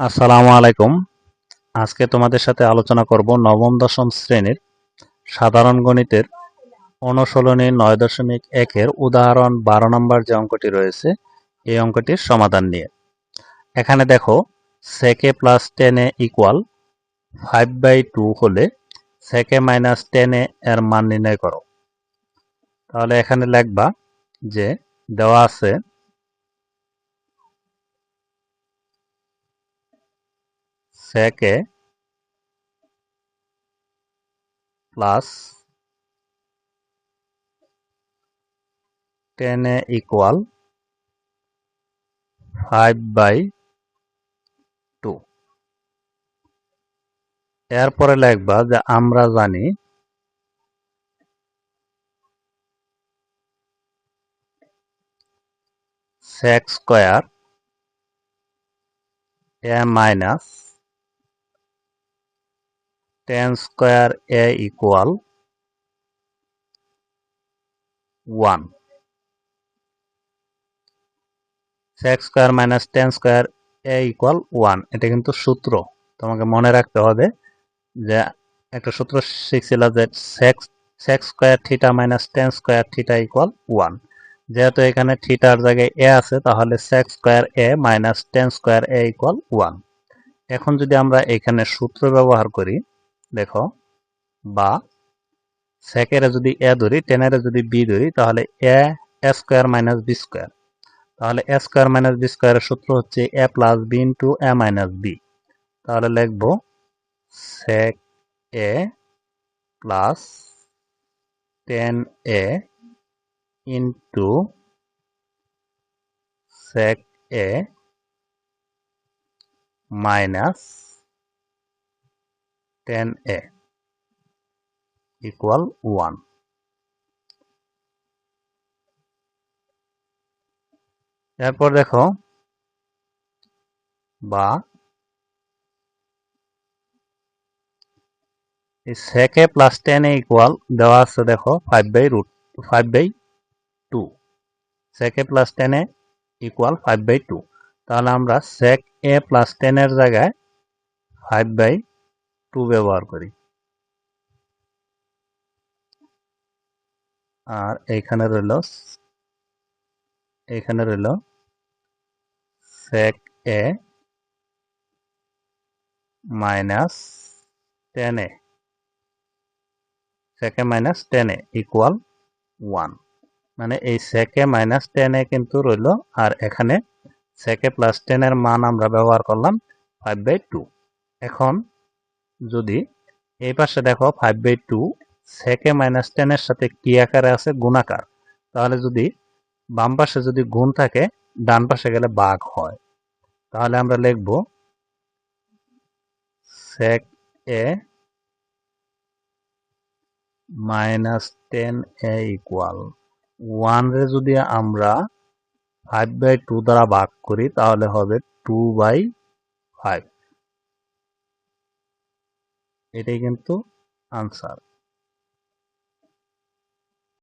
আসসালামু আলাইকুম। আজকে তোমাদের সাথে আলোচনা করব নবম, দশম শ্রেণির সাধারণ গণিতের অনুশীলনী নয় দশমিক একের উদাহরণ বারো নম্বর যে অঙ্কটি রয়েছে, এই অঙ্কটির সমাধান নিয়ে। এখানে দেখো সেকে প্লাস টেনে ইকুয়াল ফাইভ বাই টু হলে সেকে মাইনাস টেনে এর মান নির্ণয় করো। তাহলে এখানে লেখবা যে দেওয়া আছে sec a plus 10a equal 5 by 2 এরপরে লিখবা যে আমরা জানি sec square a minus ten square A equal one sec square minus ten square A equal one এটা কিন্তু সূত্র। তোমাকে মনে রাখতে হবে যে একটা সূত্র শিখছিল যে sec sec square theta minus tan square theta equal one যেহেতু এখানে থিটার জায়গায় এ আছে, তাহলে sec square A minus tan square A equal one এখন যদি আমরা এখানে সূত্র ব্যবহার করি দেখো, বা সেকেরে যদি এ ধরি, টেনের যদি বি ধরি, তাহলে A A square minus B square. তাহলে এ স্কোয়ার মাইনাস বি স্কোয়ারের সূত্র হচ্ছে A plus B into A minus B. তাহলে লিখব sec A plus tan A into sec A minus tan A equal one. এরপর দেখো, বা সেকে প্লাস টেন এ ইকুয়াল দেওয়া আছে দেখো five by root five by two sec A plus tan A equal five by two তাহলে আমরা সেক A plus টেনের জায়গায় ফাইভ বাই টু ব্যবহার করি। আর এইখানে রইল এইখানে রইল সেক এ minus tan A sec A minus tan A equal one মানে এই সেকে মাইনাস টেন এ কিন্তু রইল আর এখানে সেকে প্লাস টেনের মান আমরা ব্যবহার করলাম ফাইভ বাই টু এখন যদি এই পাশে দেখো five by two sec A minus টেনের সাথে কি আকারে আছে? গুণাকার। তাহলে যদি বাম পাশে যদি গুণ থাকে, ডান পাশে গেলে বাঘ হয়। তাহলে আমরা লিখব sec A minus tan A equal one রে যদি আমরা ফাইভ বাই টু দ্বারা ভাগ করি, তাহলে হবে টু বাই ফাইভ এটাই কিন্তু আনসার